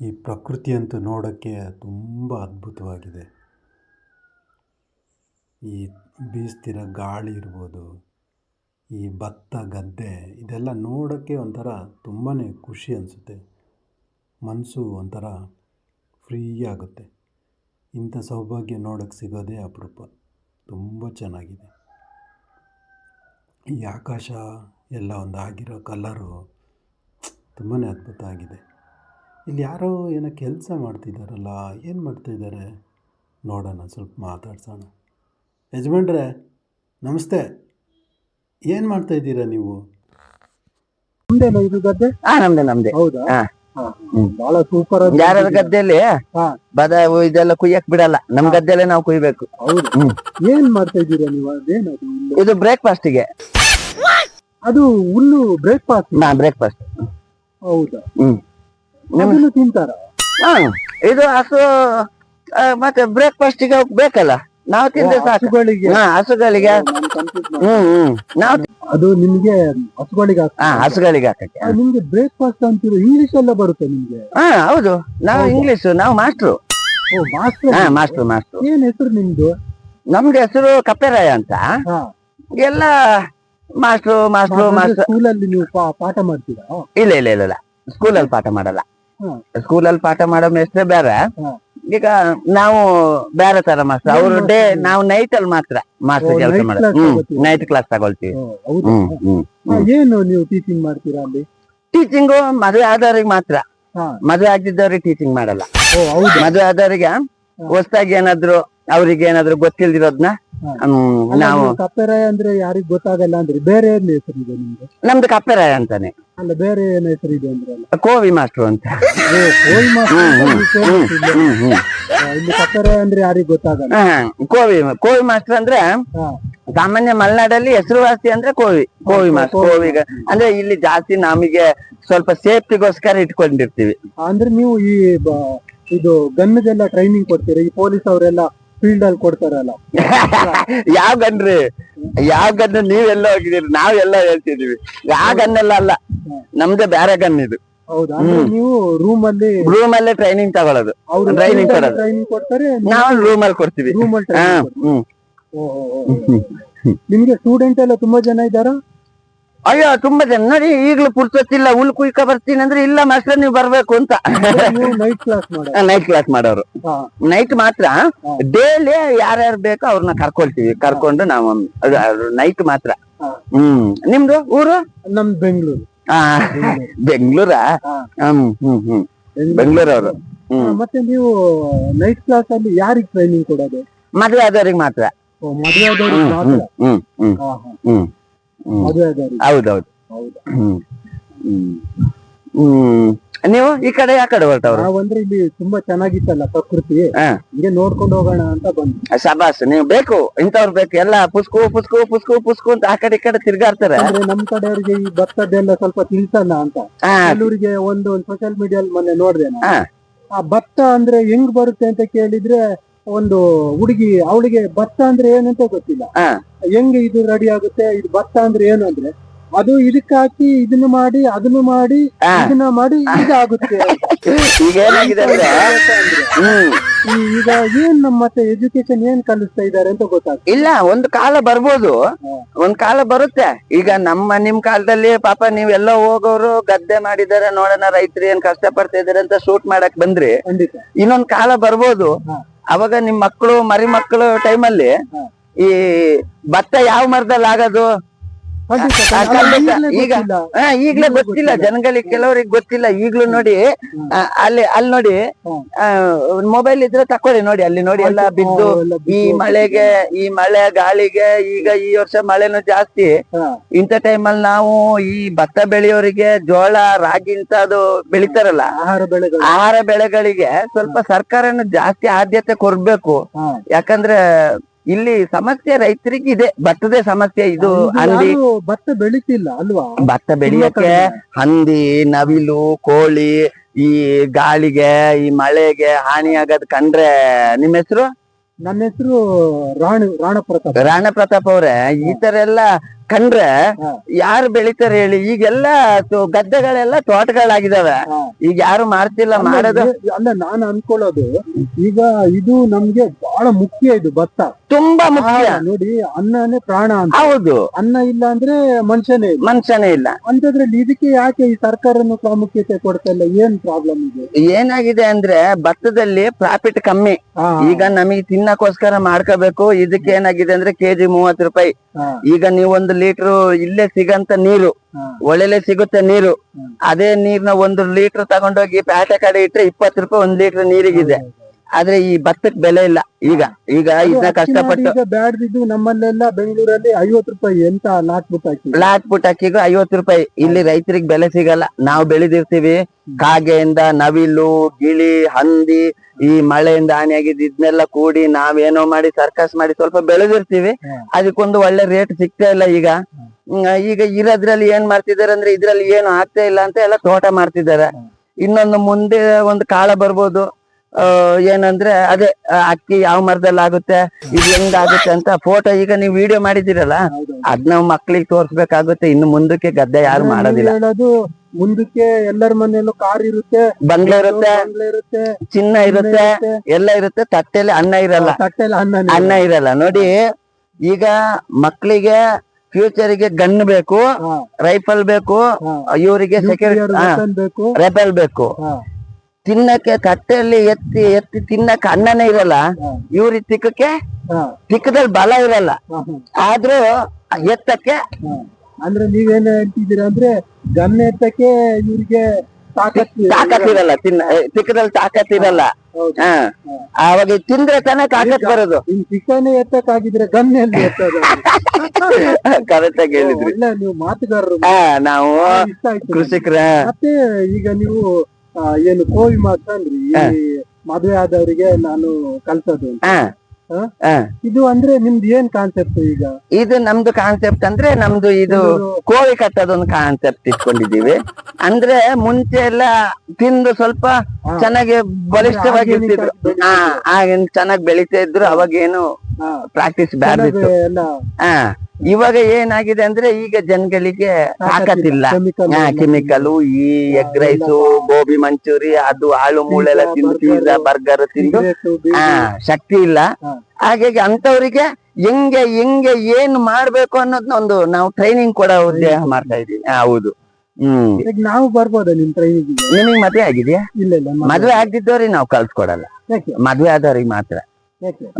ಈ ಪ್ರಕೃತಿಯಂತೂ ನೋಡೋಕ್ಕೆ ತುಂಬ ಅದ್ಭುತವಾಗಿದೆ. ಈ ಬೀಸ್ತಿರೋ ಗಾಳಿ ಇರ್ಬೋದು, ಈ ಭತ್ತ, ಗದ್ದೆ, ಇದೆಲ್ಲ ನೋಡೋಕ್ಕೆ ಒಂಥರ ತುಂಬಾ ಖುಷಿ ಅನಿಸುತ್ತೆ. ಮನಸ್ಸು ಒಂಥರ ಫ್ರೀ ಆಗುತ್ತೆ. ಇಂಥ ಸೌಭಾಗ್ಯ ನೋಡೋಕ್ಕೆ ಸಿಗೋದೇ ಅಪರೂಪ. ತುಂಬ ಚೆನ್ನಾಗಿದೆ. ಈ ಆಕಾಶ ಎಲ್ಲ ಒಂದು ಆಗಿರೋ ಕಲರು ತುಂಬಾ ಅದ್ಭುತ ಆಗಿದೆ. ಇಲ್ಲಿ ಯಾರೋ ಏನೋ ಕೆಲಸ ಮಾಡ್ತಿದ್ದಾರಲ್ಲ ಏನು ಮಾಡ್ತಾಯಿದ್ದಾರೆ ನೋಡೋಣ ಸ್ವಲ್ಪ ಮಾತಾಡ್ಸೋಣ. ಯಜಮಾನ್ರೆ ನಮಸ್ತೆ. ಏನು ಮಾಡ್ತಾಯಿದ್ದೀರಾ ನೀವು? ನಿಮ್ದೇನಾ ಇದು ಗದ್ದೆ? ಹಾ ನಮ್ದೆ ನಮ್ದೆ. ಹೌದಾ? ಹಾ. ಹಾ. ಬಹಳ ಸೂಪರ್ ಯಾರ ಗದ್ದೆಯಲ್ಲಿ? ಹಾ. ಬದ ಇದೆಲ್ಲ ಕುಯ್ಯಕ್ ಬಿಡಲ್ಲ. ನಮ್ ಗದ್ದೆಲ್ಲೇ ನಾವು ಕುಯ್ಬೇಕು. ಹೌದು. ಹ್ಮ್. ಏನ್ ಮಾಡ್ತಾ ಇದ್ದೀರಾ ನೀವು ಅದೇನದು ಹುಲ್ಲು? ಇದು ಬ್ರೇಕ್ಫಾಸ್ಟ್ಗೆ ಅದು ಹುಲ್ಲು ಬ್ರೇಕ್ಫಾಸ್ಟ್? ನಾ ಬ್ರೇಕ್ಫಾಸ್ಟ್. ಹೌದಾ? ಹ್ಮ್. ಅದನ್ನು ತಿಂತಾರ? ಹಾ ಇದು ಹಸು ಆ, ಮತ್ತೆ ಬ್ರೇಕ್ಫಾಸ್ಟ್ಗೆ ಅವ್ಕ್ ಬೇಕಲ್ಲ? ನಾವು ತಿಂದ್ರೆ ಸಾಕು. ಹಸುಗಳಿಗೆ? ಹಾ ಹಸುಗಳಿಗೆ. ಹ್ಮ್ ಹ್ಮ್ ನಾವು ಅದು ನಿಮ್ಗೆ ಹಸುಗಳಿಗೆ ಹಾ. ಹಸುಗಳಿಗೆ ಹಾಕಕ್ಕೆ. ಆ, ನಿಮ್ಗೆ ಬ್ರೇಕ್ಫಾಸ್ಟ್ ಅಂತಿರೋ ಇಂಗ್ಲಿಷ್ ಎಲ್ಲ ಬರುತ್ತೆ ನಿಮ್ಗೆ? ಹಾ ಹೌದು. ನಾವು ಇಂಗ್ಲಿಷ್ ನಾವು ಮಾಸ್ಟ್ರು. ಓ ಮಾಸ್ಟರ್ ಹಾ ಮಾಸ್ಟ್ರು ಮಾಸ್ಟ್ರು. ಏನ್ ಹೆಸರು ನಿಮ್ದು? ನಮ್ಗೆ ಹೆಸರು ಕಪ್ಪೆರಾಯ ಅಂತ. ಹಾ. ಎಲ್ಲ ಮಾಸ್ಟ್ರು ಮಾಸ್ಟ್ರು ಮಾಸ್ಟ್ರು. ಸ್ಕೂಲಲ್ಲಿ ನೀವು ಪಾ- ಪಾಠ ಮಾಡ್ತೀರಾ? ಇಲ್ಲ ಇಲ್ಲ ಇಲ್ಲ ಇಲ್ಲ. ಸ್ಕೂಲಲ್ಲಿ ಪಾಠ ಮಾಡಲ್ಲ. ಸ್ಕೂಲಲ್ಲಿ ಪಾಠ ಮಾಡೋ ಮೇಸ್ಟ್ರೆ ಬೇರೆ. ಈಗ ನಾವು ಬೇರೆ ತರ ಮಾಸ್ಟರ್. ಅವ್ರು ಡೇ ನಾವು ನೈಟ್ ಅಲ್ಲಿ ಮಾತ್ರ ಮಾಸ್ಟರ್ ಕೆಲಸ ಮಾಡೋದು? ನೈಟ್ ಕ್ಲಾಸ್ ತಗೊಳ್ತೀವಿ. ಏನು ನೀವು ಟೀಚಿಂಗ್ ಮಾಡ್ತೀರಾ ಅಲ್ಲಿ? ಟೀಚಿಂಗು ಮದುವೆ ಆದವ್ರಿಗೆ ಮಾತ್ರ. ಮದುವೆ ಆಗಿದ್ದವ್ರಿಗೆ ಟೀಚಿಂಗ್ ಮಾಡಲ್ಲ. ಮದುವೆ ಆದವರಿಗೆ ಹೊಸದಾಗಿ ಏನಾದ್ರು ಅವ್ರಿಗೆ ಏನಾದ್ರು ಗೊತ್ತಿಲ್ದಿರೋದ್ನ ಅಲ್ಲ, ನಾವು ಕಪ್ಪೆರಾಯ ಅಂದ್ರೆ ಯಾರಿಗ್ ಗೊತ್ತಾಗಲ್ಲ ಅಂದ್ರೆ ಬೇರೆ ಏನ್ ಹೆಸರು ಇದೆ ನಿಮ್ಗೆ ನಮ್ದು ಕಪ್ಪೆರಾಯ ಅಂತಾನೆ. ಅಲ್ಲ ಬೇರೆ ಏನ್ ಹೆಸರು ಇದೆ ಅಂದ್ರೆ ಅಲ್ಲ? ಕೋವಿ ಮಾಸ್ಟ್ರು ಅಂತ. ಹ್ಮ್ ಆ, ಇಲ್ಲಿ ಕಪ್ಪೆರಾಯ ಅಂದ್ರೆ ಯಾರಿಗ್ ಗೊತ್ತಾಗಲ್ಲ? ಹಾ, ಕೋವಿ ಕೋವಿ ಮಾಸ್ಟರ್ ಅಂದ್ರೆ ಹಾ. ಸಾಮಾನ್ಯ ಮಲೆನಾಡಲ್ಲಿ ಹೆಸರುವಾಸಿ ಅಂದ್ರೆ ಕೋವಿ ಕೋವಿ ಮಾಸ್ಟರ್. ಕೋವಿ. ಕೋವಿಗ ಅಂದ್ರೆ ಇಲ್ಲಿ ಜಾಸ್ತಿ ನಮಗೆ ಸ್ವಲ್ಪ ಸೇಫ್ಟಿಗೋಸ್ಕರ ಇಟ್ಕೊಂಡಿರ್ತೀವಿ. ಅಂದ್ರೆ ನೀವು ಈ ಬ- ಇದು ಗನ್ಗೆಲ್ಲ ಟ್ರೈನಿಂಗ್ ಕೊಡ್ತೀರಾ? ಈ ಪೊಲೀಸ್ ಅವರೆಲ್ಲ ಫೀಲ್ಡ್ ಅಲ್ಲಿ ಕೊಡ್ತಾರಲ್ಲ. ಯಾವ ಗನ್ರಿ? ಯಾವ ಗನ್ ನೀವೆಲ್ಲ ಹೋಗಿದ್ದೀರಿ ನಾವೆಲ್ಲ ಹೇಳ್ತಿದೀವಿ ಯಾವ ಗನ್ ಎಲ್ಲ ಅಲ್ಲ ನಮ್ದೇ ಬೇರೆ ಗನ್ ಇದು. ಹೌದಾ ನೀವು ರೂಮ್ ಅಲ್ಲಿ ರೂಮ್ ಅಲ್ಲೇ ಟ್ರೈನಿಂಗ್ ತಗೊಳ್ಳೋದು ಟ್ರೈನಿಂಗ್ ಕೊಡೋದು. ಟ್ರೈನಿಂಗ್ ಕೊಡ್ತಾರೆ ನಾವು ರೂಮ್ ಅಲ್ಲಿ ಕೊಡ್ತೀವಿ. ರೂಮ್ ಅಲ್ಲಿ. ನಿಮ್ಗೆ ಸ್ಟೂಡೆಂಟ್ ಎಲ್ಲ ತುಂಬಾ ಜನ ಇದ್ದಾರಾ? ಅಯ್ಯೋ ತುಂಬಾ ಜನ. ನೋಡಿ ಈಗ್ಲೂ ಪುರ್ಸೊತ್ತಿಲ್ಲ ಹುಲ್ ಕುಯ್ಕ ಬರ್ತೀನಿ ಅಂದ್ರೆ ಇಲ್ಲ ಮಾಸ್ಟರ್ ನೀವು ಬರ್ಬೇಕು ಅಂತ. ನೈಟ್ ಕ್ಲಾಸ್ ನೈಟ್ ಕ್ಲಾಸ್ ಮಾಡೋರು. ನೈಟ್ ಮಾತ್ರ ಡೇಲಿ ಯಾರ್ಯಾರು ಬೇಕೋ ಅವ್ರನ್ನ ಕರ್ಕೊಳ್ತೀವಿ. ಕರ್ಕೊಂಡು ನಾವು ನೈಟ್ ಮಾತ್ರ. ಹ್ಮ್. ನಿಮ್ದು ಊರು? ನಮ್ ಬೆಂಗಳೂರು. ಆ, ಬೆಂಗ್ಳೂರಾ. ಹ್ಮ್ ಹ್ಮ್ ಹ್ಮ್. ಅವರು ಬೆಂಗಳೂರವ್ರು. ಮತ್ತೆ ನೀವು ನೈಟ್ ಕ್ಲಾಸ್ ಅಲ್ಲಿ ಯಾರಿಗೆ ಟ್ರೈನಿಂಗ್ ಕೊಡೋದು? ಮದ್ವೆ ಆದವ್ರಿಗೆ ಮಾತ್ರ. ಮದುವೆ ಆದವ್ರಿಗೆ ಮಾತ್ರ. ಹ್ಮ್ ಹ್ಮ್ ಹ್ಮ್. ಹೌದೌದು. ಹೌದಾ. ಹ್ಮ್. ನೀವು ಈ ಕಡೆ ಆ ಕಡೆ ಹೊರಟವ್ರು? ನಾವಂದ್ರೆ ಇಲ್ಲಿ ತುಂಬಾ ಚೆನ್ನಾಗಿತ್ತಲ್ಲ ಪ್ರಕೃತಿ. ಹಿಂಗೆ ನೋಡ್ಕೊಂಡು ಹೋಗೋಣ ಅಂತ ಬಂದ್ವಿ. ಶಬಾಸ್ ನೀವು ಬೇಕು ಇಂಥವ್ರು ಬೇಕು ಎಲ್ಲ ಪುಸ್ಕು ಪುಸ್ಕು ಪುಸ್ಕು ಪುಸ್ಕು ಅಂತ ಆ ಕಡೆ ಈ ಕಡೆ ತಿರ್ಗಾಡ್ತಾರೆ. ಅಂದ್ರೆ ನಮ್ ಕಡೆಯವರಿಗೆ ಈ ಭತ್ತದ್ದೆಲ್ಲ ಸ್ವಲ್ಪ ತಿಳ್ಸಲ್ಲ ಅಂತ. ಕೆಲವರಿಗೆ ಒಂದು ಒಂದು ಸೋಷಿಯಲ್ ಮೀಡಿಯಾ ಮೊನ್ನೆ ನೋಡ್ದೆ ಆ ಭತ್ತ ಅಂದ್ರೆ ಹೆಂಗ್ ಬರುತ್ತೆ ಅಂತ ಕೇಳಿದ್ರೆ ಒಂದು ಹುಡುಗಿ ಅವಳಿಗೆ ಭತ್ತ ಅಂದ್ರೆ ಏನು ಅಂತ ಗೊತ್ತಿಲ್ಲ. ಹಾ. ಹೆಂಗ್ ಇದು ರೆಡಿ ಆಗುತ್ತೆ ಇದು ಭತ್ತ ಅಂದ್ರೆ ಏನು ಅಂದ್ರೆ ಅದು ಇದಕ್ಕೆ ಹಾಕಿ ಇದನ್ನ ಮಾಡಿ ಅದನ್ನ ಮಾಡಿ ಹಾ. ಇದನ್ನ ಮಾಡಿ ಇದಾಗುತ್ತೆ ಈಗ ಏನಾಗಿದೆ ಅಂದ್ರೆ ಹ್ಮ್. ಈ- ಈಗ ಏನ್ ನಮ್ಮ ಮತ್ತೆ ಎಜುಕೇಶನ್ ಏನ್ ಕಲಿಸ್ತಾ ಇದ್ದಾರೆ ಅಂತ ಗೊತ್ತಾಗ್ತದೆ. ಇಲ್ಲ ಒಂದು ಕಾಲ ಬರ್ಬೋದು. ಒಂದ್ ಕಾಲ ಬರುತ್ತೆ. ಈಗ ನಮ್ಮ ನಿಮ್ ಕಾಲದಲ್ಲಿ ಪಾಪ ನೀವೆಲ್ಲ ಹೋಗೋರು ಗದ್ದೆ ಮಾಡಿದಾರೆ ನೋಡೋಣ ರೈತರು ಏನ್ ಕಷ್ಟ ಪಡ್ತಾ ಇದಾರೆ ಅಂತ ಶೂಟ್ ಮಾಡಕ್ ಬಂದ್ರಿ. ಖಂಡಿತ. ಇನ್ನೊಂದ್ ಕಾಲ ಬರ್ಬೋದು. ಅವಾಗ ನಿಮ್ ಮಕ್ಕಳು ಮರಿ ಮಕ್ಕಳು ಟೈಮಲ್ಲಿ. ಈ ಭತ್ತ ಯಾವ ಮರದಲ್ಲಿ ಆಗೋದು ಈಗ. ಈಗ್ಲೇ ಗೊತ್ತಿಲ್ಲ ಜನಗಳಿಗೆ ಕೆಲವರಿಗೆ ಗೊತ್ತಿಲ್ಲ. ಈಗ್ಲೂ ನೋಡಿ ಅಲ್ಲಿ ಅಲ್ಲಿ ನೋಡಿ ಮೊಬೈಲ್ ಇದ್ರೆ ತಕೊಳ್ಳಿ ನೋಡಿ ಅಲ್ಲಿ ನೋಡಿ ಎಲ್ಲ ಬಿದ್ದು ಈ ಮಳೆಗೆ ಈ ಮಳೆ ಗಾಳಿಗೆ ಈಗ ಈ ವರ್ಷ ಮಳೆನೂ ಜಾಸ್ತಿ. ಇಂತ ಇಂಥ ಟೈಮಲ್ಲಿ ನಾವು ಈ ಭತ್ತ ಬೆಳೆಯೋರಿಗೆ ಜೋಳ ರಾಗಿ ಇಂಥದ್ದು ಬೆಳಿತಾರಲ್ಲ ಆಹಾರ ಬೆಳೆ ಆಹಾರ ಬೆಳೆಗಳಿಗೆ ಸ್ವಲ್ಪ ಸರ್ಕಾರನು ಜಾಸ್ತಿ ಆದ್ಯತೆ ಕೊಡ್ಬೇಕು. ಯಾಕಂದ್ರೆ ಇಲ್ಲಿ ಸಮಸ್ಯೆ ರೈತರಿಗೆ ಇದೆ ಭತ್ತದ ಸಮಸ್ಯೆ ಇದು ಹಂದಿ ಭತ್ತ ಬೆಳಿತಿಲ್ಲ ಅಲ್ವಾ? ಭತ್ತ ಬೆಳೆಯಕ್ಕೆ ಹಂದಿ ನವಿಲು ಕೋಳಿ ಈ ಗಾಳಿಗೆ ಈ ಮಳೆಗೆ ಹಾನಿ ಆಗದ್ ಕಂಡ್ರೆ ನಿಮ್ ಹೆಸರು? ನನ್ನ ಹೆಸರು ರಾಣ ರಾಣ ಪ್ರತಾಪ್ ರಾಣ ಪ್ರತಾಪ್ ಅವ್ರೆ ಈ ತರ ಎಲ್ಲ ಕಂಡ್ರೆ. ಯಾರು ಬೆಳಿತಾರೆ ಹೇಳಿ ಈಗೆಲ್ಲ ಗದ್ದೆಗಳೆಲ್ಲ ತೋಟಗಳಾಗಿದಾವೆ. ಈಗ ಯಾರು ಮಾಡ್ತಿಲ್ಲ ಮಾಡೋದು ಅಲ್ಲ ನಾನು ಅನ್ಕೊಳ್ಳೋದು ಈಗ ಇದು ನಮ್ಗೆ ಬಹಳ ಮುಖ್ಯ ಇದು ಭತ್ತ. ತುಂಬಾ ಮುಖ್ಯ. ನೋಡಿ ಅನ್ನನೇ ಪ್ರಾಣ ಅಂತ. ಹೌದು. ಅನ್ನ ಇಲ್ಲ ಅಂದ್ರೆ ಮನುಷ್ಯನೇ ಇಲ್ಲ. ಮನುಷ್ಯನೇ ಇಲ್ಲ. ಅಂತದ್ರಲ್ಲಿ ಇದಕ್ಕೆ ಯಾಕೆ ಈ ಸರ್ಕಾರನು ಪ್ರಾಮುಖ್ಯತೆ ಕೊಡ್ತಾ ಇಲ್ಲ ಏನ್ ಪ್ರಾಬ್ಲಮ್ ಇದೆ? ಏನಾಗಿದೆ ಅಂದ್ರೆ ಭತ್ತದಲ್ಲಿ ಪ್ರಾಫಿಟ್ ಕಮ್ಮಿ. ಈಗ ನಮಗೆ ತಿನ್ನಕ್ಕೋಸ್ಕರ ಮಾಡ್ಕೋಬೇಕು ಇದಕ್ಕೆ ಏನಾಗಿದೆ ಅಂದ್ರೆ ಕೆಜಿ ಮೂವತ್ತು ರೂಪಾಯಿ. ಈಗ ನೀವು ಒಂದು ಲೀಟರ್ ಇಲ್ಲೇ ಸಿಗಂತ ನೀರು ಒಳ್ಳೆ ಒಳ್ಳೆಲೆ ಸಿಗುತ್ತೆ ನೀರು. ಅದೇ ನೀರ್ನ ಒಂದು ಲೀಟರ್ ತಗೊಂಡೋಗಿ ಪ್ಯಾಟೆ ಕಡೆ ಇಟ್ರೆ ಇಪ್ಪತ್ತು ರೂಪಾಯಿ ಒಂದ್ ಲೀಟರ್ ನೀರಿಗಿದೆ. ಆದ್ರೆ ಈ ಭತ್ತಕ್ಕೆ ಬೆಲೆ ಇಲ್ಲ. ಈಗ ಈಗ ಇದನ್ನ ಕಷ್ಟಪಟ್ಟು ಬ್ಯಾಡ್ದಿದ್ದು ನಮ್ಮಲ್ಲೆಲ್ಲ ಬೆಂಗಳೂರಲ್ಲಿ ಐವತ್ತು ರೂಪಾಯಿ ಎಂತ ಲಾಟ್ ಪುಟ್ ಹಾಕಿ. ಲಾಟ್ ಪುಟ್ ಹಾಕಿಗೂ ಐವತ್ತು ರೂಪಾಯಿ. ಇಲ್ಲಿ ರೈತರಿಗೆ ಬೆಲೆ ಸಿಗಲ್ಲ. ನಾವು ಬೆಳೆದಿರ್ತೀವಿ. ಕಾಗೆಯಿಂದ ನವಿಲು ಗಿಳಿ ಹಂದಿ ಈ ಮಳೆಯಿಂದ ಹಾನಿಯಾಗಿದ್ದು ಇದನ್ನೆಲ್ಲ ಕೂಡಿ ನಾವೇನೋ ಮಾಡಿ ಸರ್ಕಸ್ ಮಾಡಿ ಸ್ವಲ್ಪ ಬೆಳೆದಿರ್ತೀವಿ. ಅದಕ್ಕೊಂದು ಒಳ್ಳೆ ರೇಟ್ ಸಿಗ್ತಾ ಇಲ್ಲ ಈಗ. ಈಗ ಇರೋದ್ರಲ್ಲಿ ಏನ್ ಮಾಡ್ತಿದಾರೆ ಅಂದ್ರೆ ಇದ್ರಲ್ಲಿ ಏನು ಆಗ್ತಾ ಇಲ್ಲ ಅಂತ ಎಲ್ಲ ತೋಟ ಮಾಡ್ತಿದ್ದಾರೆ. ಇನ್ನೊಂದು ಮುಂದೆ ಒಂದು ಕಾಳ ಬರ್ಬೋದು. ಏನಂದ್ರೆ ಅದೇ ಅಕ್ಕಿ ಯಾವ ಮರದಲ್ಲಿ ಆಗುತ್ತೆ ಇದು ಹೆಂಗಾಗುತ್ತೆ ಅಂತ ಫೋಟೋ ಈಗ ನೀವು ವಿಡಿಯೋ ಮಾಡಿದಿರಲ್ಲ ಅದನ್ನ ಅದ್ ನಾವ್ ಮಕ್ಳಿಗೆ ತೋರ್ಸ್ಬೇಕಾಗುತ್ತೆ ಇನ್ನು ಮುಂದಕ್ಕೆ ಗದ್ದೆ ಯಾರು ಮಾಡೋದಿಲ್ಲ. ಮುಂದಕ್ಕೆ ಎಲ್ಲರ ಮನೆಯಲ್ಲೂ ಕಾರ್ ಇರುತ್ತೆ ಬಂಗ್ಲೆ ಇರುತ್ತೆ ಇರುತ್ತೆ ಚಿನ್ನ ಇರುತ್ತೆ ಎಲ್ಲ ಇರುತ್ತೆ ತಟ್ಟೆಲಿ ಅನ್ನ ಇರಲ್ಲ. ಅನ್ನ ಅನ್ನ ಇರಲ್ಲ. ನೋಡಿ ಈಗ ಮಕ್ಕಳಿಗೆ ಫ್ಯೂಚರ್ಗೆ ಗನ್ ಬೇಕು ರೈಫಲ್ ಬೇಕು ಇವರಿಗೆ ಸೆಕ್ಯೂರಿಟಿ ಬೇಕು. ರೆಬೆಲ್ ಬೇಕು. ತಿನ್ನಕ್ಕೆ ತಟ್ಟೆಯಲ್ಲಿ ಎತ್ತಿ ಎತ್ತಿ ತಿನ್ನಕ್ಕೆ ಅನ್ನನೇ ಇರಲ್ಲ. ಇವ್ರಿ ಇವ್ರಿಗೆ ತಿಕ್ಕಕ್ಕೆ ತಿಕ್ಕದಲ್ಲಿ ಬಲ ಇರಲ್ಲ. ಆದ್ರೂ ಎತ್ತಕ್ಕೆ. ಅಂದ್ರೆ ನೀವೇನ್ ಹೇಳ್ತಿದ್ದೀರಾ ಅಂದ್ರೆ ಗನ್ ಎತ್ತಕ್ಕೆ ಇವ್ರಿಗೆ ತಾಕತ್ತಿರಲ್ಲ ತಿನ್ನ ತಿಕ್ಕದಲ್ಲಿ ತಾಕತ್ ಇರಲ್ಲ. ಹೌದು. ಹಾ. ಅವಾಗ ತಿಂದ್ರೆ ತಾನೇ ತಾಕತ್ ಬರೋದು. ತಿಕ್ಕನೆ ಎತ್ತಕ್ಕಾಗಿದ್ರೆ ಗನ್ನೆಲ್ಲಿ ಎಲ್ಲಿ ಎತ್ತದ? ಕರೆಕ್ಟ್ ಆಗಿ ಹೇಳಿದ್ರಿ. ನೀವು ಮಾತುಗಾರರು. ನಾವು ಕೃಷಿಕರ ಮತ್ತೆ ಈಗ ನೀವು ಏನು ಕೋವಿ ಮಾಡ್ತಾನ್ರಿ ಮದುವೆ ಆದವರಿಗೆ ನಾನು ಕಲ್ಸೋದು ಇದು ಅಂದ್ರೆ ನಿಮ್ದು ಏನ್ ಕಾನ್ಸೆಪ್ಟ್ ಈಗ? ಇದು ನಮ್ದು ಕಾನ್ಸೆಪ್ಟ್ ಅಂದ್ರೆ ನಮ್ದು ಇದು ಕೋಳಿ ಕಟ್ಟೋದೊಂದು ಕಾನ್ಸೆಪ್ಟ್ ಇಟ್ಕೊಂಡಿದೀವಿ ಅಂದ್ರೆ ಮುಂಚೆ ಎಲ್ಲ ತಿಂದು ಸ್ವಲ್ಪ ಚೆನ್ನಾಗಿ ಬಲಿಷ್ಠವಾಗಿರ್ತಿದ್ರು ಹಾ ಆಗಿನ ಚೆನ್ನಾಗಿ ಬೆಳಿತಾ ಇದ್ರು ಅವಾಗೇನು ಪ್ರಾಕ್ಟೀಸ್ ಬ್ಯಾಡ್ದಿತ್ತು ಎಲ್ಲ ಹಾ ಇವಾಗ ಏನಾಗಿದೆ ಅಂದ್ರೆ ಈಗ ಜನಗಳಿಗೆ ತಾಕತ್ತಿಲ್ಲ ಕೆಮಿಕಲ್ ಈ ಎಗ್ ರೈಸು ಗೋಬಿ ಮಂಚೂರಿ ಅದು ಆಳು ಮೂಳೆಲ್ಲ ತಿಂದು ಪಿಜ್ಜಾ ಬರ್ಗರ್ ತಿಂದು ಹಾ ಶಕ್ತಿ ಇಲ್ಲ. ಹಾಗಾಗಿ ಅಂತವ್ರಿಗೆ ಹೆಂಗೆ ಹೆಂಗೆ ಏನ್ ಮಾಡ್ಬೇಕು ಅನ್ನೋದ್ನ ಒಂದು ನಾವು ಟ್ರೈನಿಂಗ್ ಕೊಡೋ ಉದ್ದೇಶ ಮಾಡ್ತಾ ಇದೀವಿ ಹೌದು. ಹ್ಮ್. ನಾವು ಬರ್ಬೋದಾ ನಿಮ್ ಟ್ರೈನಿಂಗ್ ನಿಮಗ್ ಮದ್ವೆ ಆಗಿದ್ಯಾ? ಇಲ್ಲ ಮದ್ವೆ ಆಗ್ದಿದ್ದವ್ರಿಗೆ ನಾವು ಕಲ್ಸ್ಕೊಡಲ್ಲ ಮದ್ವೆ ಆದವ್ರಿಗೆ ಮಾತ್ರ.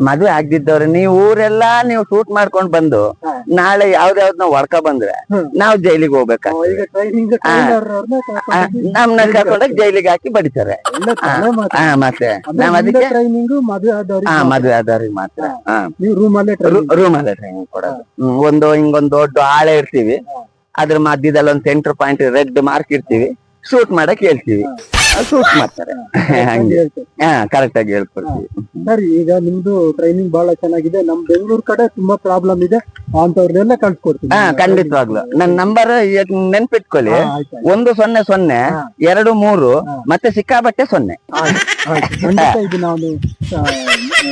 ಮದ್ವೆ ಆಗ್ದಿದ್ದವ್ರೆ ನೀವ್ ಊರೆಲ್ಲಾ ನೀವು ಶೂಟ್ ಮಾಡ್ಕೊಂಡ್ ಬಂದು. ನಾಳೆ ಯಾವ್ದಾವ್ದ್ ನಾವ್ ಒಡ್ಕ ಬಂದ್ರೆ ನಾವ್ ಜೈಲಿಗೆ ಹೋಗ್ಬೇಕ ನಮ್ನ ಕರ್ಕೊಂಡೋಗಿ ಜೈಲಿಗೆ ಹಾಕಿ ಬಡಿತಾರೆ. ಮತ್ತೆ ನಾವ್ ಅದಕ್ಕೆ ಮದುವೆ ಹಾ ಆದವ್ರಿಗೆ ಮದ್ವೆ ಆದವ್ರಿಗೆ ಮಾತ್ರ. ರೂಮ್ ಅಲ್ಲೇ ಟ್ರೈನಿಂಗ್ ಕೊಡೋದು. ಒಂದು ಹಿಂಗೊಂದ್ ದೊಡ್ಡ ಆಳೆ ಇರ್ತೀವಿ. ಅದ್ರ ಮಧ್ಯದಲ್ಲಿ ಒಂದ್ ಸೆಂಟರ್ ಪಾಯಿಂಟ್ ರೆಡ್ ಮಾರ್ಕ್ ಇರ್ತೀವಿ. ಶೂಟ್ ಮಾಡಕ್ ಹೇಳ್ತೀವಿ. ಶೂಟ್ ಮಾಡ್ತಾರೆ. ಹಂಗೆ. ಹಾ ಕರೆಕ್ಟ್ ಆಗಿ ಹೇಳ್ಕೊಡ್ತೀವಿ. ಸರಿ ಈಗ ನಿಮ್ದು ಟ್ರೈನಿಂಗ್ ಬಹಳ ಚೆನ್ನಾಗಿದೆ. ನಮ್ ಬೆಂಗಳೂರು ಕಡೆ ತುಂಬಾ ಪ್ರಾಬ್ಲಮ್ ಇದೆ. ಅಂತವ್ರನ್ನೆಲ್ಲ ಕಳ್ಸ್ಕೊಡ್ತೀನಿ. ಹಾ ಖಂಡಿತವಾಗ್ಲು. ನನ್ ನಂಬರ್ ನೆನ್ಪಿಟ್ಕೊಳ್ಳಿ. ಒಂದು ಸೊನ್ನೆ ಸೊನ್ನೆ. ಎರಡು ಮೂರು. ಮತ್ತೆ ಸಿಕ್ಕಾಬಟ್ಟೆ ಸೊನ್ನೆ. ಖಂಡಿತ ಇದು ನಾನು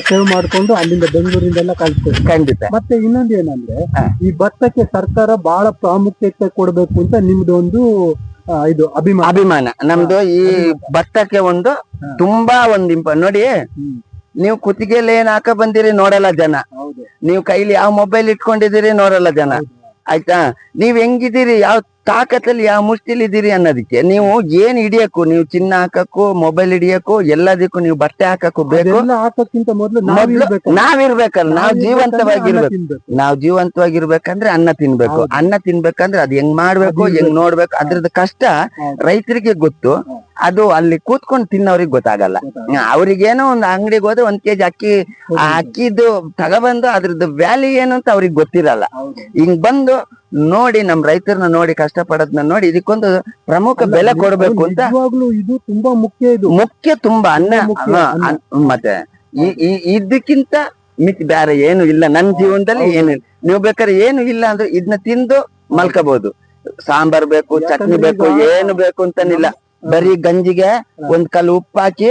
ಸೇವ್ ಮಾಡ್ಕೊಂಡು ಅಲ್ಲಿಂದ ಬೆಂಗಳೂರಿಂದೆಲ್ಲ ಕಳ್ಸ್ಕೊಡ್ತೀನಿ. ಖಂಡಿತ. ಮತ್ತೆ ಇನ್ನೊಂದು ಏನಂದ್ರೆ ಈ ಭತ್ತಕ್ಕೆ ಸರ್ಕಾರ ಬಹಳ ಪ್ರಾಮುಖ್ಯತೆ ಕೊಡ್ಬೇಕು ಅಂತ ನಿಮ್ದು ಒಂದು ಆ, ಇದು ಅಭಿಮಾನ. ಅಭಿಮಾನ. ನಮ್ದು ಈ ಭತ್ತಕ್ಕೆ ಒಂದು ತುಂಬಾ ಒಂದ್ ಇಂಪ ನೋಡಿ. ನೀವು ಕುತ್ತಿಗೆಯಲ್ಲಿ ಏನ್ ಹಾಕ ಬಂದಿರಿ ನೋಡಲ್ಲ ಜನ. ನೀವು ಕೈಲಿ ಯಾವ ಮೊಬೈಲ್ ಇಟ್ಕೊಂಡಿದ್ದೀರಿ ನೋಡಲ್ಲ ಜನ. ಆಯ್ತಾ? ನೀವ್ ಹೆಂಗಿದ್ದೀರಿ? ಯಾವ ತಾಕತ್ತಲ್ಲಿ ಯಾವ ಮುಷ್ಟಿಲಿ ಇದ್ದೀರಿ ಅನ್ನೋದಕ್ಕೆ ನೀವು ಏನ್ ಹಿಡಿಯಕ್ಕೂ ನೀವು ಚಿನ್ನ ಹಾಕಕ್ಕೂ ಮೊಬೈಲ್ ಹಿಡಿಯಕ್ಕೂ ಎಲ್ಲದಕ್ಕೂ ನೀವು ಬಟ್ಟೆ ಹಾಕಕ್ಕೂ ಬೇಕು. ಹಾಕೋಕ್ಕಿಂತ ಮೊದ್ಲು ನಾವಿರ್ಬೇಕಲ್ಲ ನಾವ್ ಜೀವಂತವಾಗಿರ್ಬೇಕು. ನಾವ್ ಜೀವಂತವಾಗಿರ್ಬೇಕಂದ್ರೆ ಅನ್ನ ತಿನ್ಬೇಕು. ಅನ್ನ ತಿನ್ಬೇಕಂದ್ರೆ ಅದ್ ಹೆಂಗ್ ಮಾಡ್ಬೇಕು ಹೆಂಗ್ ನೋಡ್ಬೇಕು ಅದ್ರದ್ದು ಕಷ್ಟ ರೈತರಿಗೆ ಗೊತ್ತು. ಅದು ಅಲ್ಲಿ ಕೂತ್ಕೊಂಡು ತಿನ್ನೋರಿಗೆ ಗೊತ್ತಾಗಲ್ಲ. ಅವ್ರಿಗೇನೋ ಒಂದ್ ಅಂಗಡಿಗೆ ಹೋದ್ರೆ ಒಂದ್ ಕೆಜಿ ಅಕ್ಕಿ ಆ ಅಕ್ಕಿದು ತಗೊಬಂದು ಅದ್ರದ್ದು ವ್ಯಾಲ್ಯೂ ಏನು ಅಂತ ಅವ್ರಿಗೆ ಗೊತ್ತಿರಲ್ಲ. ಹಿಂಗ್ ಬಂದು ನೋಡಿ ನಮ್ ರೈತರನ್ನ ನೋಡಿ ಕಷ್ಟ ಪಡೋದ್ನ ನೋಡಿ ಇದಕ್ಕೊಂದು ಪ್ರಮುಖ ಬೆಲೆ ಕೊಡ್ಬೇಕು ಅಂತ ಇದು ತುಂಬಾ ಮುಖ್ಯ ಇದು. ಮುಖ್ಯ ತುಂಬಾ ಅನ್ನ. ಮತ್ತೆ ಇದಕ್ಕಿಂತ ಮಿತಿ ಬೇರೆ ಏನು ಇಲ್ಲ. ನನ್ ಜೀವನದಲ್ಲಿ ಏನು. ನೀವು ಬೇಕಾದ್ರೆ ಏನು ಇಲ್ಲ ಅಂದ್ರೆ ಇದನ್ನ ತಿಂದು ಮಲ್ಕೋಬಹುದು ಸಾಂಬಾರ್ ಬೇಕು ಚಟ್ನಿ ಬೇಕು ಏನು ಬೇಕು ಅಂತಾನಿಲ್ಲ. ಬರೀ ಗಂಜಿಗೆ ಒಂದ್ ಕಲ್ ಉಪ್ಪು ಹಾಕಿ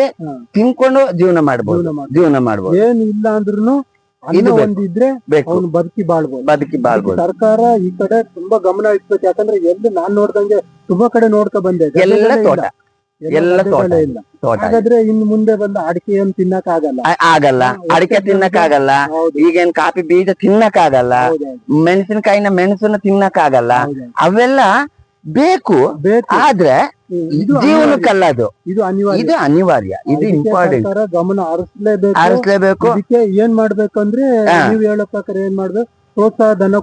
ತಿನ್ಕೊಂಡು ಜೀವನ ಮಾಡ್ಬೋದು. ಜೀವನ ಮಾಡ್ಬೋದು. ಏನು ಇಲ್ಲ ಅಂದ್ರೂ ಇದು ಒಂದಿದ್ರೆ ಅವ್ನು ಬದುಕಿ ಬಾಳ್ಬೋದು. ಬದುಕಿ ಬಾಳ್ಬೋದು. ಸರ್ಕಾರ ಈ ಕಡೆ ತುಂಬಾ ಗಮನ ಇಡ್ಬೇಕು ಯಾಕಂದ್ರೆ ಎಲ್ಲಿ ನಾನ್ ನೋಡ್ದಂಗೆ ತುಂಬಾ ಕಡೆ ನೋಡ್ತಾ ಬಂದೆ. ಎಲ್ಲ. ತೋಟ. ಎಲ್ಲ ತೋಟ. ಇಲ್ಲ. ಹಾಗಾದ್ರೆ ಇನ್ನು ಮುಂದೆ ಬಂದ ಏನ್ ತಿನ್ನಕ್ ಆಗಲ್ಲ. ಆಗಲ್ಲ ಅಡಿಕೆ ತಿನ್ನಕ್ ಆಗಲ್ಲ ಈಗೇನ್ ಕಾಫಿ ಬೀಜ ತಿನ್ನಕ್ ಆಗಲ್ಲ ಮೆಣಸಿನಕಾಯಿನ ಮೆಣಸನ್ನ ತಿನ್ನಕ್ ಆಗಲ್ಲ ಅವೆಲ್ಲ ಬೇಕು. ಆದ್ರೆ. ಜೀವನಕ್ಕಲ್ಲ ಅದು. ಇದು ಅನಿವಾರ್ಯ. ಇದು ಅನಿವಾರ್ಯ. ಇದು ಇಂಪಾರ್ಟೆಂಟ್ ಗಮನ ಹರಿಸ್ಲೇಬೇಕು. ಹರಿಸಲೇಬೇಕು. ಅದಕ್ಕೆ ಏನ್ ಮಾಡ್ಬೇಕಂದ್ರೆ. ನೀವ್ ಹೇಳೋ ಪ್ರಕಾರ ಏನ್ ಮಾಡ್ಬೇಕು? ಪ್ರೋತ್ಸಾಹ ಧನ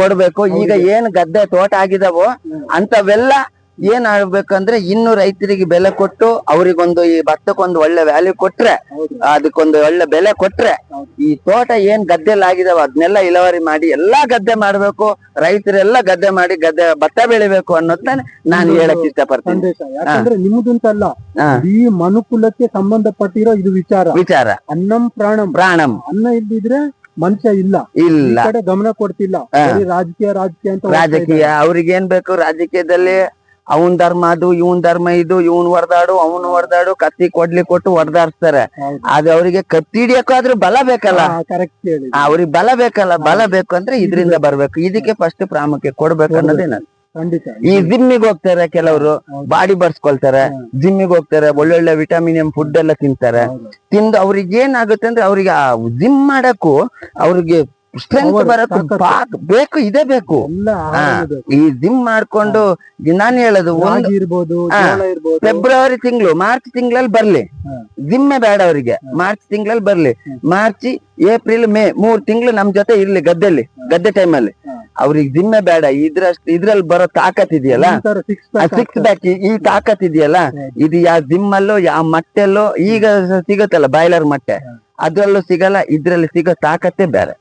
ಕೊಡ್ಬೇಕು. ಈಗ ಏನ್ ಗದ್ದೆ ತೋಟ ಆಗಿದಾವೋ ಅಂತವೆಲ್ಲ ಏನ್ ಆಗ್ಬೇಕಂದ್ರೆ ಇನ್ನು ರೈತರಿಗೆ ಬೆಲೆ ಕೊಟ್ಟು ಅವ್ರಿಗೊಂದು ಈ ಭತ್ತಕ್ಕೊಂದು ಒಳ್ಳೆ ವ್ಯಾಲ್ಯೂ ಕೊಟ್ರೆ ಅದಕ್ಕೊಂದು ಒಳ್ಳೆ ಬೆಲೆ ಕೊಟ್ರೆ. ಈ ತೋಟ ಏನ್ ಗದ್ದೆಲ್ಲ ಆಗಿದಾವ ಅದನ್ನೆಲ್ಲ ಇಳುವರಿ ಮಾಡಿ ಎಲ್ಲಾ ಗದ್ದೆ ಮಾಡ್ಬೇಕು ರೈತರೆಲ್ಲ ಗದ್ದೆ ಮಾಡಿ ಗದ್ದೆ ಭತ್ತ ಬೆಳಿಬೇಕು ಅನ್ನೋದನ್ನ ನಾನು ಹೇಳಕ್ ಇಷ್ಟಪಡ್ತೀನಿ. ಯಾಕಂದ್ರೆ ನಿಮ್ದಂತಲ್ಲ. ಈ ಮನುಕುಲಕ್ಕೆ ಸಂಬಂಧಪಟ್ಟಿರೋ ಇದು ವಿಚಾರ. ವಿಚಾರ. ಅನ್ನಂ ಪ್ರಾಣಂ. ಪ್ರಾಣಂ. ಅನ್ನ ಇಲ್ದಿದ್ರೆ ಮನುಷ್ಯ ಇಲ್ಲ. ಇಲ್ಲ. ಕಡೆ ಗಮನ ಕೊಡ್ತಿಲ್ಲ. ರಾಜಕೀಯ ರಾಜಕೀಯ ಅಂತ ರಾಜಕೀಯ ಅವ್ರಿಗೇನ್ ಅವ್ರಿಗೆ ಏನ್ ಬೇಕು? ರಾಜಕೀಯದಲ್ಲಿ ಅವನ್ ಧರ್ಮ ಅದು ಇವನ್ ಧರ್ಮ ಇದು ಇವನ್ ಹೊಡೆದಾಡು ಅವನ್ ಹೊಡೆದಾಡು ಕತ್ತಿ ಕೊಡ್ಲಿ ಕೊಟ್ಟು ಹೊಡೆದಾಡ್ಸ್ತಾರೆ ಅದು ಅವರಿಗೆ ಕತ್ತಿ ಹಿಡಿಯಕ್ಕೂ ಆದ್ರೂ ಬಲ ಬೇಕಲ್ಲ? ಕರೆಕ್ಟ್ ಅವ್ರಿಗೆ ಬಲ ಬೇಕಲ್ಲ? ಬಲ ಬೇಕು ಅಂದ್ರೆ ಇದರಿಂದ ಬರ್ಬೇಕು. ಇದಕ್ಕೆ ಫಸ್ಟ್ ಪ್ರಾಮುಖ್ಯ ಕೊಡ್ಬೇಕು ಅನ್ನೋದೇ ನಾನು ಈ ಜಿಮ್ಮಿಗೆ ಹೋಗ್ತಾರೆ ಕೆಲವರು ಬಾಡಿ ಬರ್ಸ್ಕೊಳ್ತಾರೆ. ಜಿಮ್ಮಿಗೆ ಹೋಗ್ತಾರೆ ಒಳ್ಳೊಳ್ಳೆ ವಿಟಮಿನ್ ಫುಡ್ ಎಲ್ಲ ತಿಂತಾರೆ. ತಿಂದು ಅವ್ರಿಗೆ ಏನಾಗುತ್ತೆ ಅಂದ್ರೆ ಅವ್ರಿಗೆ ಆ ಜಿಮ್ ಮಾಡಕ್ಕೂ ಅವ್ರಿಗೆ ಸ್ಟ್ರೆಂತ್ ಬರಕ್ ಬೇಕು ಇದೇ ಬೇಕು. ಈ ಜಿಮ್ ಮಾಡ್ಕೊಂಡು ನಾನು ಹೇಳೋದು ಒಂದು ಇರ್ಬೋದು ಫೆಬ್ರವರಿ ತಿಂಗಳು ಮಾರ್ಚ್ ತಿಂಗಳಲ್ಲಿ ಬರ್ಲಿ. ಜಿಮ್ಮೆ ಬೇಡ ಅವರಿಗೆ. ಮಾರ್ಚ್ ತಿಂಗಳಲ್ಲಿ ಬರ್ಲಿ. ಮಾರ್ಚ್ ಏಪ್ರಿಲ್ ಮೇ ಮೂರ್ ತಿಂಗಳು ನಮ್ ಜೊತೆ ಇರ್ಲಿ ಗದ್ದೆಲಿ ಗದ್ದೆ ಟೈಮಲ್ಲಿ. ಅವ್ರಿಗೆ ದಿನ ಬೇಡ ಇದ್ರಷ್ಟು ಇದ್ರಲ್ಲಿ ಬರೋ ತಾಕತ್ ಇದೆಯಲ್ಲ? ಸಿಕ್ಸ್ ಬ್ಯಾಕ್ ಈ ತಾಕತ್ ಇದೆಯಲ್ಲ? ಇದು ಯಾವ ದಿಮ್ಮಲ್ಲೋ ಅಲ್ಲೋ ಯಾವ ಮಟ್ಟೆಲ್ಲೋ ಈಗ ಸಿಗುತ್ತಲ್ಲ ಬಾಯ್ಲರ್ ಮಟ್ಟೆ? ಅದ್ರಲ್ಲೂ ಸಿಗಲ್ಲ ಇದ್ರಲ್ಲಿ ಸಿಗೋ ತಾಕತ್ತೇ ಬೇರೆ.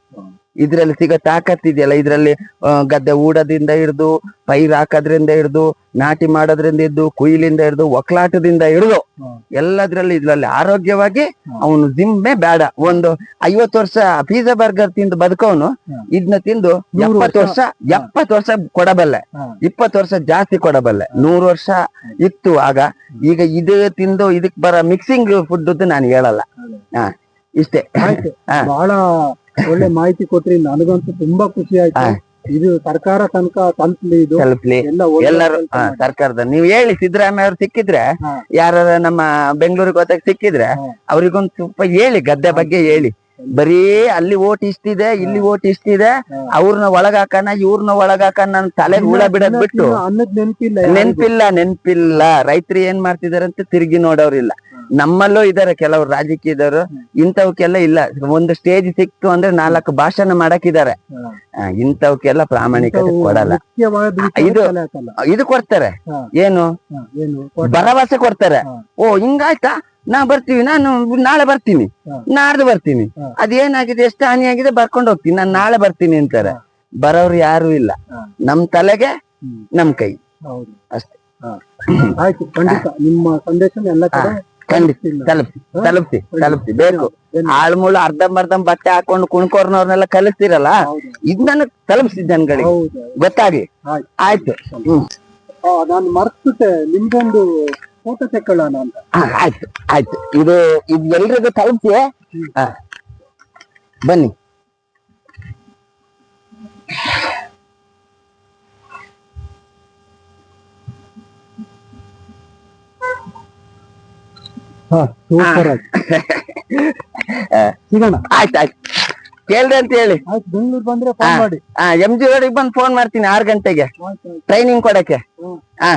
ಇದ್ರಲ್ಲಿ ಸಿಗೋ ತಾಕತ್ ಇದೆಯಲ್ಲ ಇದ್ರಲ್ಲಿ ಗದ್ದೆ ಊಡದಿಂದ ಹಿಡಿದು ಪೈರ್ ಹಾಕೋದ್ರಿಂದ ಹಿಡಿದು ನಾಟಿ ಮಾಡೋದ್ರಿಂದ ಹಿಡ್ದು ಕುಯ್ಲಿಂದ ಹಿಡಿದು ಒಕ್ಲಾಟದಿಂದ ಹಿಡಿದು. ಎಲ್ಲದ್ರಲ್ಲಿ ಇದ್ರಲ್ಲಿ ಆರೋಗ್ಯವಾಗಿ. ಅವನು ಜಿಮ್ಮೆ ಬೇಡ ಒಂದು ಐವತ್ತು ವರ್ಷ ಪಿಜ್ಜಾ ಬರ್ಗರ್ ತಿಂದು ಬದುಕವನು. ಇದನ್ನ ತಿಂದು ಎಪ್ಪತ್ತು ವರ್ಷ. ಎಪ್ಪತ್ತು ವರ್ಷ ಕೊಡಬಲ್ಲೆ. ಇಪ್ಪತ್ತು ವರ್ಷ ಜಾಸ್ತಿ ಕೊಡಬಲ್ಲೆ ನೂರು ವರ್ಷ ಇತ್ತು ಆಗ ಈಗ ಇದು ತಿಂದು ಇದಕ್ ಬರ ಮಿಕ್ಸಿಂಗ್ ಫುಡ್ ನಾನು ಹೇಳಲ್ಲ ಹಾ ಇಷ್ಟೇ. ಬಹಳ ಒಳ್ಳೆ ಮಾಹಿತಿ ಕೊಟ್ರಿ ನನಗಂತೂ ತುಂಬಾ ಖುಷಿ ಆಯ್ತು. ಇದು ಸರ್ಕಾರ ತನಕ ತಲುಪಲಿ ಇದು. ತಲುಪ್ಲಿ. ಎಲ್ಲರೂ. ಸರ್ಕಾರದ. ನೀವು ಹೇಳಿ ಸಿದ್ದರಾಮಯ್ಯ ಅವ್ರು ಸಿಕ್ಕಿದ್ರೆ. ಯಾರ ನಮ್ಮ ಬೆಂಗಳೂರಿಗೆ ಹೋದಾಗ ಸಿಕ್ಕಿದ್ರೆ ಅವ್ರಿಗೊಂದು ಸ್ವಲ್ಪ ಹೇಳಿ ಗದ್ದೆ ಬಗ್ಗೆ ಹೇಳಿ. ಬರೀ ಅಲ್ಲಿ ಓಟ್ ಇಷ್ಟಿದೆ ಇಲ್ಲಿ ಓಟ್ ಇಷ್ಟಿದೆ. ಅವ್ರನ್ನ ಒಳಗಾಕಣ ಇವ್ರನ್ನ ಒಳಗಾಕಣ ನನ್ ತಲೆ ಹುಳ ಬಿಡದ್ ಬಿಟ್ಟು. ನೆನಪಿಲ್ಲ ನೆನ್ಪಿಲ್ಲ ನೆನ್ಪಿಲ್ಲ. ರೈತರು ಏನ್ ಮಾಡ್ತಿದಾರೆ ಅಂತ ತಿರುಗಿ ನೋಡೋರಿಲ್ಲ ನಮ್ಮಲ್ಲೂ ಇದಾರೆ ಕೆಲವ್ರು ರಾಜಕೀಯದವರು. ಇಂಥವಕ್ಕೆಲ್ಲ ಇಲ್ಲ. ಒಂದು ಸ್ಟೇಜ್ ಸಿಕ್ತು ಅಂದ್ರೆ ನಾಲ್ಕು ಭಾಷಣ ಮಾಡಕ್ಕಿದ್ದಾರೆ. ಇಂಥವಕ್ಕೆಲ್ಲ ಪ್ರಾಮಾಣಿಕತೆ ಕೊಡಲ್ಲ. ಇದು- ಇದು ಕೊಡ್ತಾರೆ. ಏನು? ಭರವಸೆ ಕೊಡ್ತಾರೆ. ಓ ಹಿಂಗಾಯ್ತಾ? ನಾ ಬರ್ತೀವಿ. ನಾನು ನಾಳೆ ಬರ್ತೀನಿ. ನಾಡ್ದು ಬರ್ತೀನಿ. ಅದೇನಾಗಿದೆ? ಎಷ್ಟು ಹಾನಿ ಆಗಿದೆ ಬರ್ಕೊಂಡು ಹೋಗ್ತೀನಿ. ನಾನು ನಾಳೆ ಬರ್ತೀನಿ ಅಂತಾರೆ. ಬರೋರು ಯಾರು ಇಲ್ಲ. ನಮ್ ತಲೆಗೆ. ನಮ್ ಕೈ. ಅಷ್ಟೇ. ಆಯ್ತು ಖಂಡಿತ. ನಿಮ್ಮ ಸಂದೇಶ ಎಲ್ಲ ಖಂಡಿತ. ತಲುಪ್ತಿ? ತಲುಪ್ತಿ ತಲುಪ್ತಿ. ಬೇಕು ಮೂಳು ಆಳ್ಮೂಳು ಅರ್ಧಂಬರ್ಧಂ ಬಟ್ಟೆ ಹಾಕೊಂಡು ಕುಣ್ಕೋರ್ನವ್ರನ್ನೆಲ್ಲ ಕಲಿಸ್ತಿರಲ್ಲ? ಇದ್ ನನಗ್ ತಲುಪಿಸಿ ಜನಗಳಿಗೆ. ಕಡೆ ಗೊತ್ತಾಗಿ? ಆಯ್ತು. ನಾನು ಮರ್ತ್ಬಿಟ್ಟೆ. ನಿಮ್ದೊಂದು ಫೋಟೋ ತೆಕ್ಕೊಳ್ಳೋಣ ಅಂತ. ಆಯ್ತು ಆಯ್ತು. ಇದು ಇದು ಎಲ್ರಿಗೂ ತಲುಪಿಸಿ ಆ. ಬನ್ನಿ. ಸೂಪರ್ ಸಿಗೋಣ. ಆಯ್ತು ಆಯ್ತು. ಕೇಳ್ದೆ ಅಂತ ಹೇಳಿ. ಆಯ್ತು ಬೆಂಗಳೂರು ಬಂದ್ರೆ ಫೋನ್. ಮಾಡಿ. ಆ ಎಂ ಜಿ ರೋಡಿಗೆ ಬಂದು ಫೋನ್ ಮಾಡ್ತೀನಿ ಆರು ಗಂಟೆಗೆ. ಟ್ರೈನಿಂಗ್ ಕೊಡಕ್ಕೆ. ಹಾ.